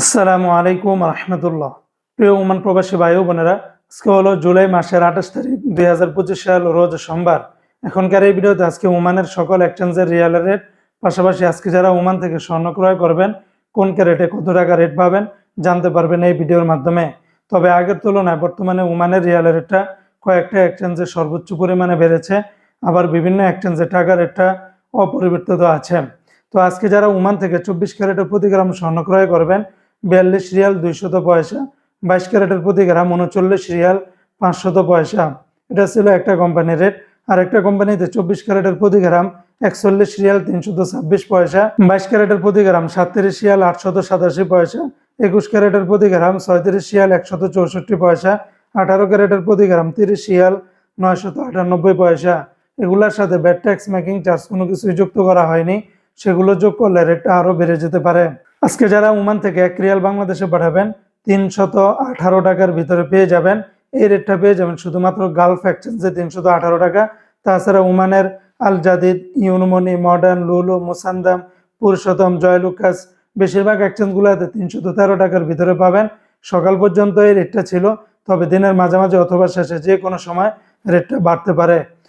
আসসালামু আলাইকুম রহমতুল্লাহ। প্রিয় ওমান প্রবাসী ভাই বোনেরা, আজকে হলো জুলাই মাসের আঠাশ তারিখ, দুই হাজার পঁচিশ সাল, রোজ সোমবার। এখনকার এই ভিডিওতে আজকে ওমানের সকল এক্সচেঞ্জের রিয়াল রেট পাশাপাশি আজকে যারা ওমান থেকে স্বর্ণ ক্রয় করবেন, কোন ক্যারেটে কত টাকা রেট পাবেন, জানতে পারবেন এই ভিডিওর মাধ্যমে। তবে আগের তুলনায় বর্তমানে ওমানের রিয়াল রেটটা কয়েকটা এক্সচেঞ্জে সর্বোচ্চ পরিমাণে বেড়েছে, আবার বিভিন্ন এক্সচেঞ্জে টাকা রেটটা অপরিবর্তিত আছে। তো আজকে যারা ওমান থেকে চব্বিশ ক্যারেটের প্রতি গ্রাম স্বর্ণ ক্রয় করবেন বিয়াল্লিশ রিয়াল দুইশত পয়সা, বাইশ ক্যারেটের প্রতি গ্রাম উনচল্লিশ রিয়াল পাঁচশত পয়সা। এটা ছিল একটা কোম্পানির রেট। আর একটা কোম্পানিতে চব্বিশ ক্যারেটের প্রতি গ্রাম একচল্লিশ রিয়াল তিনশত ছাব্বিশ পয়সা, বাইশ ক্যারেটের প্রতি গ্রাম সাতত্রিশ রিয়াল আটশত সাতাশি পয়সা, একুশ ক্যারেটের প্রতি গ্রাম ছয়ত্রিশ রিয়াল একশত চৌষট্টি পয়সা, আঠারো ক্যারেটের প্রতি গ্রাম তিরিশ রিয়াল নয়শত আটানব্বই পয়সা। এগুলোর সাথে ব্যাট ট্যাক্স, মেকিং, চার্জ কোনো কিছুই যুক্ত করা হয়নি। সেগুলো যোগ করলে রেটটা আরও বেড়ে যেতে পারে। আজকে যারা ওমান থেকে এক রিয়াল বাংলাদেশে পাঠাবেন, তিনশত আঠারো টাকার ভিতরে পেয়ে যাবেন। এই রেটটা পেয়ে যাবেন শুধুমাত্র গালফ এক্সচেঞ্জে তিনশত আঠারো টাকা। তাছাড়া ওমানের আল জাদিদ, ইউনমনি, মডার্ন, লুলু, মুসান্দাম, পুরুষোত্তম, জয়লুকাস বেশিরভাগ এক্সচেঞ্জগুলোতে তিনশত তেরো টাকার ভিতরে পাবেন। সকাল পর্যন্ত এই রেটটা ছিল, তবে দিনের মাঝামাঝি অথবা শেষে যে কোনো সময় রেটটা বাড়তে পারে।